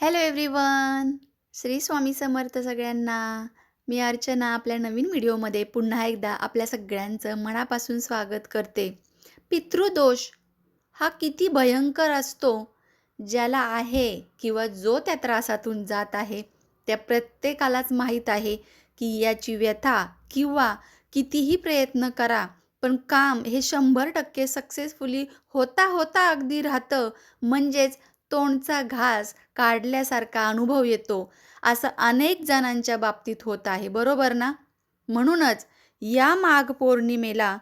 Hello everyone. Shri Swami Samarth सगळ्यांना. मी अर्चना आपल्या नवीन व्हिडिओमध्ये पुन्हा एकदा आपल्या सगळ्यांचं मनापासून स्वागत करते. पितृदोष हा किती भयंकर असतो ज्याला आहे किंवा जो त्या त्रासातून जात आहे त्या प्रत्येकालाच माहीत आहे की याची व्यथा किंवा कितीही प्रयत्न करा पण काम हे शंभर टक्के सक्सेसफुली होता होता अगदी राहतं. म्हणजेच तोंडचा घास काढल्यासारखा अनुभव येतो. असं अनेक जणांच्या बाबतीत होत आहे. बरोबर ना? म्हणूनच या माघ पौर्णिमेला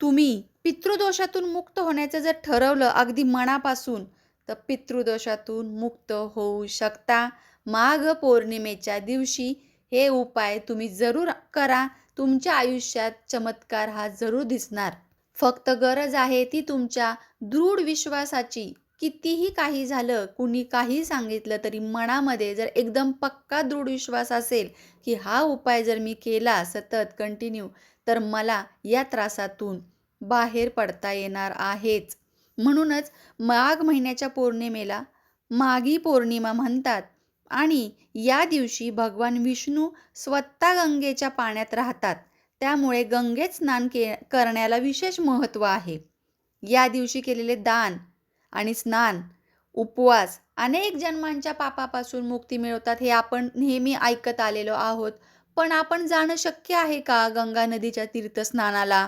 तुम्ही पितृदोषातून मुक्त होण्याचं जर ठरवलं अगदी मनापासून तर पितृदोषातून मुक्त होऊ शकता. माघ पौर्णिमेच्या दिवशी हे उपाय तुम्ही जरूर करा. तुमच्या आयुष्यात चमत्कार हा जरूर दिसणार. फक्त गरज आहे ती तुमच्या दृढ विश्वासाची. कितीही काही झालं कुणी काही सांगितलं तरी मनामध्ये जर एकदम पक्का दृढ विश्वास असेल की हा उपाय जर मी केला सतत कंटिन्यू तर मला या त्रासातून बाहेर पडता येणार आहेच. म्हणूनच माघ महिन्याच्या पौर्णिमेला माघी पौर्णिमा म्हणतात आणि या दिवशी भगवान विष्णू स्वतः गंगेच्या पाण्यात राहतात. त्यामुळे गंगेत स्नान के करण्याला विशेष महत्त्व आहे. या दिवशी केलेले दान आणि स्नान उपवास अनेक जन्मांच्या पापापासून मुक्ती मिळवतात हे आपण नेहमी ऐकत आलेलो आहोत. पण आपण जाणं शक्य आहे का गंगा नदीच्या तीर्थस्नानाला?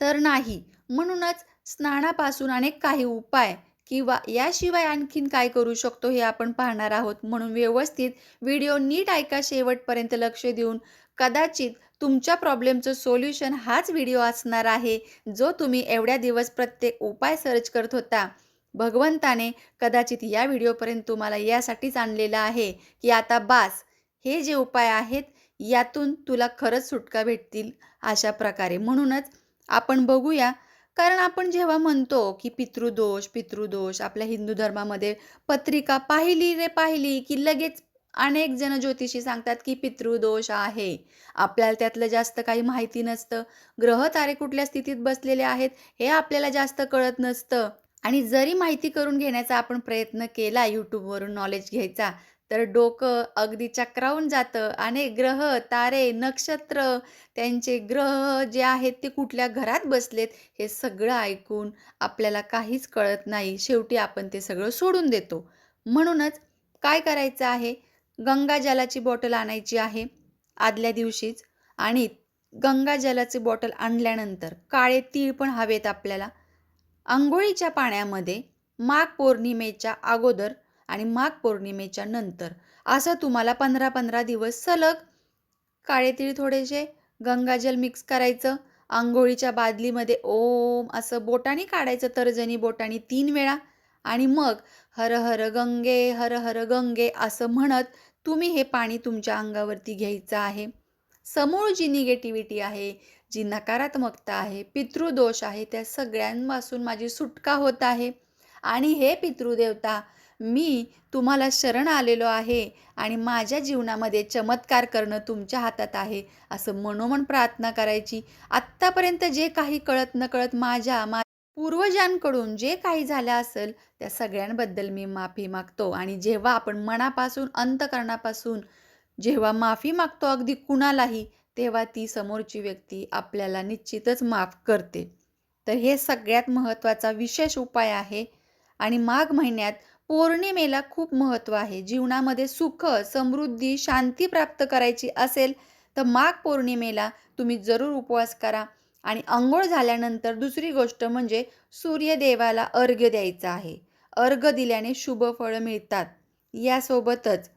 तर नाही. म्हणूनच स्नानापासून अनेक काही उपाय किंवा याशिवाय आणखीन काय करू शकतो हे आपण पाहणार आहोत. म्हणून व्यवस्थित व्हिडिओ नीट ऐका शेवटपर्यंत लक्ष देऊन. कदाचित तुमच्या प्रॉब्लेमचं सोल्युशन हाच व्हिडिओ असणार आहे जो तुम्ही एवढ्या दिवस प्रत्येक उपाय सर्च करत होता. भगवंताने कदाचित या व्हिडिओपर्यंत तुम्हाला यासाठीच आणलेलं आहे की आता बास हे जे उपाय आहेत यातून तुला खरंच सुटका भेटतील अशा प्रकारे. म्हणूनच आपण बघूया कारण आपण जेव्हा म्हणतो की पितृदोष पितृदोष आपल्या हिंदू धर्मामध्ये पत्रिका पाहिली रे पाहिली की लगेच अनेक जण ज्योतिषी सांगतात की पितृदोष आहे. आपल्याला त्यातलं जास्त काही माहिती नसतं. ग्रह तारे कुठल्या स्थितीत बसलेले आहेत हे आपल्याला जास्त कळत नसतं. आणि जरी माहिती करून घेण्याचा आपण प्रयत्न केला यूट्यूबवरून नॉलेज घ्यायचा तर डोकं अगदी चक्रावून जातं. आणि ग्रह तारे नक्षत्र त्यांचे ग्रह जे आहेत ते कुठल्या घरात बसलेत हे सगळं ऐकून आपल्याला काहीच कळत नाही. शेवटी आपण ते सगळं सोडून देतो. म्हणूनच काय करायचं आहे? गंगाजलाची बॉटल आणायची आहे आदल्या दिवशीच. आणि गंगाजलाची बॉटल आणल्यानंतर काळे तीळ पण हवेत आपल्याला. आंघोळीच्या पाण्यामध्ये माघ पौर्णिमेच्या अगोदर आणि माघ पौर्णिमेच्या नंतर. असं तुम्हाला पंधरा पंधरा दिवस सलग काळेतीळ थोडेसे गंगाजल मिक्स करायचं. आंघोळीच्या बादलीमध्ये ओम असं बोटाने काढायचं तर्जनी बोटाने तीन वेळा. आणि मग हर हर गंगे हर हर गंगे असं म्हणत तुम्ही हे पाणी तुमच्या अंगावरती घ्यायचं आहे. समोर जी निगेटिव्हिटी आहे जी नकारात्मकता आहे पितृदोष आहे त्या सगळ्यांपासून माझी सुटका होत आहे. आणि हे पितृदेवता मी तुम्हाला शरण आलेलो आहे आणि माझ्या जीवनामध्ये चमत्कार करणं तुमच्या हातात आहे असं मनोमन प्रार्थना करायची. आत्तापर्यंत जे काही कळत न कळत माझ्या मा पूर्वजांकडून जे काही झालं असेल त्या सगळ्यांबद्दल मी माफी मागतो. आणि जेव्हा आपण मनापासून अंतकरणापासून जेव्हा माफी मागतो अगदी कुणालाही तेव्हा ती समोरची व्यक्ती आपल्याला निश्चितच माफ करते. तर हे सगळ्यात महत्त्वाचा विशेष उपाय आहे आणि माघ महिन्यात पौर्णिमेला खूप महत्त्व आहे. जीवनामध्ये सुख समृद्धी शांती प्राप्त करायची असेल तर माघ पौर्णिमेला तुम्ही जरूर उपवास करा आणि अंघोळ झाल्यानंतर दुसरी गोष्ट म्हणजे सूर्यदेवाला अर्घ्य द्यायचा आहे. अर्घ्य दिल्याने शुभ फळं मिळतात. यासोबतच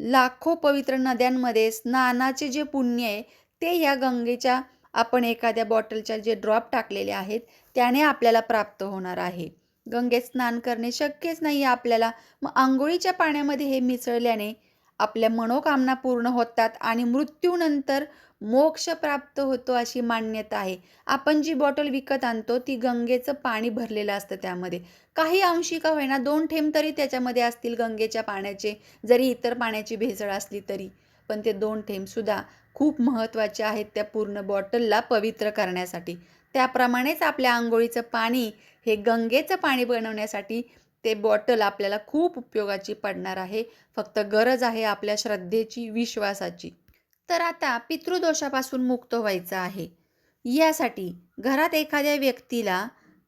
लाखो पवित्र नद्यांमध्ये स्नानाचे जे पुण्य आहे ते या गंगेच्या आपण एखाद्या बॉटलच्या जे ड्रॉप टाकलेले आहेत त्याने आपल्याला प्राप्त होणार आहे. गंगेत स्नान करणे शक्यच नाही आहे आपल्याला. मग आंघोळीच्या पाण्यामध्ये हे मिसळल्याने आपल्या मनोकामना पूर्ण होतात आणि मृत्यूनंतर मोक्ष प्राप्त होतो अशी मान्यता आहे. आपण जी बॉटल विकत आणतो ती गंगेचं पाणी भरलेलं असतं त्यामध्ये. काही अंशी का होईना दोन थेंब तरी त्याच्यामध्ये असतील गंगेच्या पाण्याचे जरी इतर पाण्याची भेसळ असली तरी. पण ते दोन थेंबसुद्धा खूप महत्त्वाच्या आहेत त्या पूर्ण बॉटलला पवित्र करण्यासाठी. त्याप्रमाणेच आपल्या आंघोळीचं पाणी हे गंगेचं पाणी बनवण्यासाठी ते बॉटल आपल्याला खूप उपयोगाची पडणार आहे. फक्त गरज आहे आपल्या श्रद्धेची विश्वासाची. तर आता पितृदोषापासून मुक्त व्हायचं आहे. यासाठी घरात एखाद्या व्यक्तीला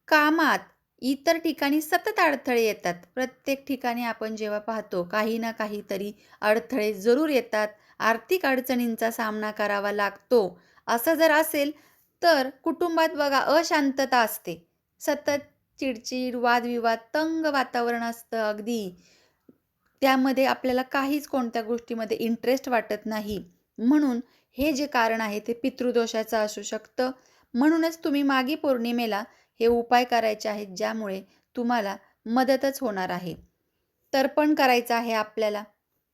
कामात इतर ठिकाणी सतत अडथळे येतात. प्रत्येक ठिकाणी आपण जेव्हा पाहतो काही ना काहीतरी अडथळे जरूर येतात. आर्थिक अडचणींचा सामना करावा लागतो. असं जर असेल तर कुटुंबात बघा अशांतता असते. सतत चिडचिड वादविवाद तंग वातावरण असतं अगदी. त्यामध्ये आपल्याला काहीच कोणत्या गोष्टीमध्ये इंटरेस्ट वाटत नाही. म्हणून हे जे कारण आहे ते पितृदोषाचं असू शकतं. म्हणूनच तुम्ही मागी पौर्णिमेला हे उपाय करायचे आहेत ज्यामुळे तुम्हाला मदतच होणार आहे. तर्पण करायचं आहे आपल्याला.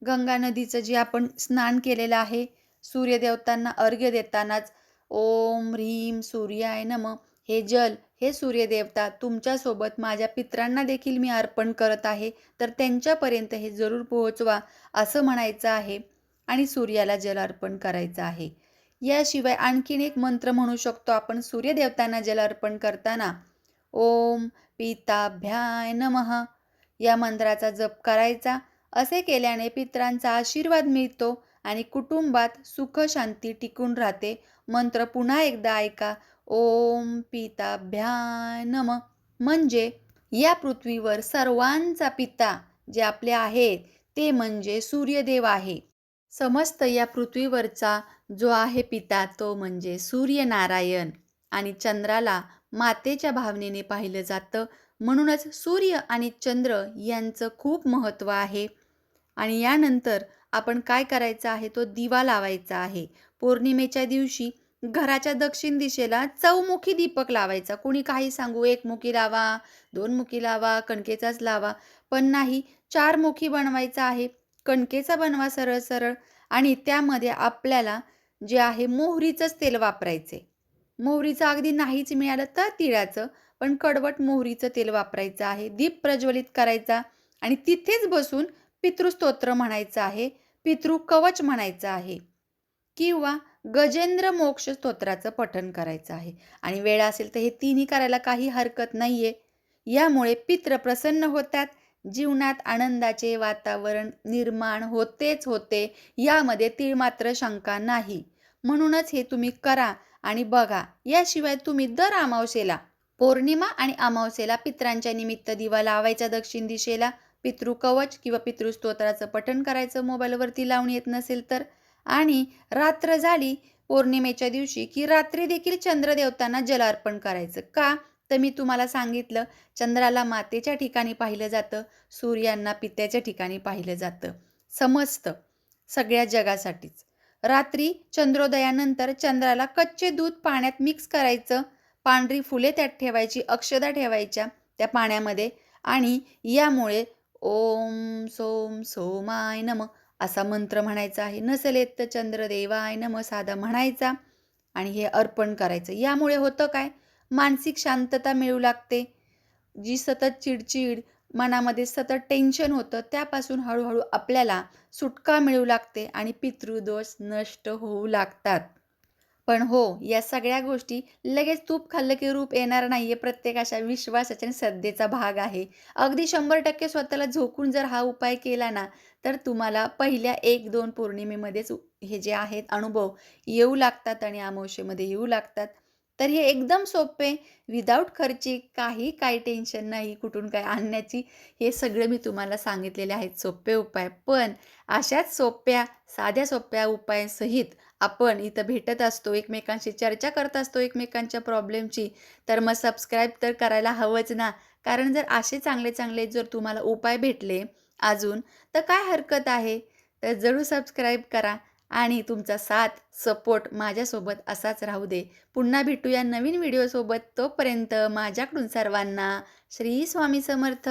गंगा नदीचं जे आपण स्नान केलेलं आहे सूर्यदेवतांना अर्घ्य देतानाच ओम ह्रीम सूर्याय नम हे जल हे सूर्यदेवता तुमच्यासोबत माझ्या पित्रांना देखील मी अर्पण करत आहे. तर त्यांच्यापर्यंत हे जरूर पोहोचवा असं म्हणायचं आहे आणि सूर्याला जल अर्पण करायचं आहे. याशिवाय आणखीन एक मंत्र म्हणू शकतो आपण सूर्यदेवतांना जल अर्पण करताना. ओम पिताभ्याय नमः. या मंत्राचा जप करायचा. असे केल्याने पित्रांचा आशीर्वाद मिळतो आणि कुटुंबात सुख शांती टिकून राहते. मंत्र पुन्हा एकदा ऐका. ओम पिताभ्यानम म्हणजे या पृथ्वीवर सर्वांचा पिता जे आपले आहेत ते म्हणजे सूर्यदेव आहे. समस्त या पृथ्वीवरचा जो आहे पिता तो म्हणजे सूर्यनारायण. आणि चंद्राला मातेच्या भावनेने पाहिलं जातं. म्हणूनच सूर्य आणि चंद्र यांचं खूप महत्त्व आहे. आणि यानंतर आपण काय करायचं आहे? तो दिवा लावायचा आहे. पौर्णिमेच्या दिवशी घराच्या दक्षिण दिशेला चौमुखी दीपक लावायचा. कोणी काही सांगू? एक मुखी लावा दोन मुखी लावा कणकेचाच लावा. पण नाही चार मुखी बनवायचा आहे. कणकेचा बनवा सरळ सरळ आणि त्यामध्ये आपल्याला जे आहे मोहरीचंच तेल वापरायचे. मोहरीचं अगदी नाहीच मिळालं तर तिळाचं पण कडवट मोहरीचं तेल वापरायचं आहे. दीप प्रज्वलित करायचा आणि तिथेच बसून पितृस्तोत्र म्हणायचं आहे पितृ कवच म्हणायचं आहे किंवा गजेंद्र मोक्ष स्तोत्राचं पठण करायचं आहे. आणि वेळ असेल तर हे तिन्ही करायला काही हरकत नाही आहे यामुळे पित्र प्रसन्न होतात जीवनात आनंदाचे वातावरण निर्माण होतेच होते यामध्ये तीळ मात्र शंका नाही. म्हणूनच हे तुम्ही करा आणि बघा याशिवाय तुम्ही दर अमावशेला पौर्णिमा आणि अमावसेला पित्रांच्या निमित्त दिवा लावायचा दक्षिण दिशेला पितृकवच किंवा पितृस्तोत्राचं पठण करायचं मोबाईलवरती लावून येत नसेल तर? आणि रात्र झाली पौर्णिमेच्या दिवशी की रात्री देखील चंद्रदेवतांना जलार्पण करायचं का? तर मी तुम्हाला सांगितलं चंद्राला मातेच्या ठिकाणी पाहिलं जातं सूर्यांना पित्याच्या ठिकाणी पाहिलं जातं. समजतं सगळ्या जगासाठीच. रात्री चंद्रोदयानंतर चंद्राला कच्चे दूध पाण्यात मिक्स करायचं पांढरी फुले त्यात ठेवायची अक्षदा ठेवायच्या त्या पाण्यामध्ये आणि यामुळे ओम सोम सोमाय नम असा मंत्र म्हणायचा आहे. नसेल येत तर चंद्रदेवाय नम साधा म्हणायचा आणि हे अर्पण करायचं. यामुळे होतं काय? मानसिक शांतता मिळू लागते. जी सतत चिडचिड मनामध्ये सतत टेन्शन होतं त्यापासून हळूहळू आपल्याला सुटका मिळू लागते आणि पितृदोष नष्ट होऊ लागतात. पण हो या सगळ्या गोष्टी लगेच तूप खाल्लं की रूप येणार नाही आहे प्रत्येक अशा विश्वासाच्या आणि श्रद्धेचा भाग आहे. अगदी शंभर टक्के स्वतःला झोकून जर हा उपाय केला ना तर तुम्हाला पहिल्या एक दोन पौर्णिमेमध्येच हे जे आहेत अनुभव येऊ लागतात आणि आमोशेमध्ये येऊ लागतात. तर हे एकदम सोपे विदाऊट खर्ची काही काही टेन्शन नाही कुठून काय आणण्याची हे सगळं मी तुम्हाला सांगितलेले आहेत सोपे उपाय. पण अशाच सोप्या साध्या सोप्या उपायासहित आपण इथं भेटत असतो एकमेकांशी चर्चा करत असतो एकमेकांच्या प्रॉब्लेमची तर मग सबस्क्राईब तर करायला हवंच ना. कारण जर असे चांगले चांगले जर तुम्हाला उपाय भेटले अजून तर काय हरकत आहे? तर जरूर सबस्क्राईब करा आणि तुमचा साथ सपोर्ट माझ्यासोबत असाच राहू दे. पुन्हा भेटूया नवीन व्हिडिओसोबत तोपर्यंत माझ्याकडून सर्वांना श्री स्वामी समर्थ.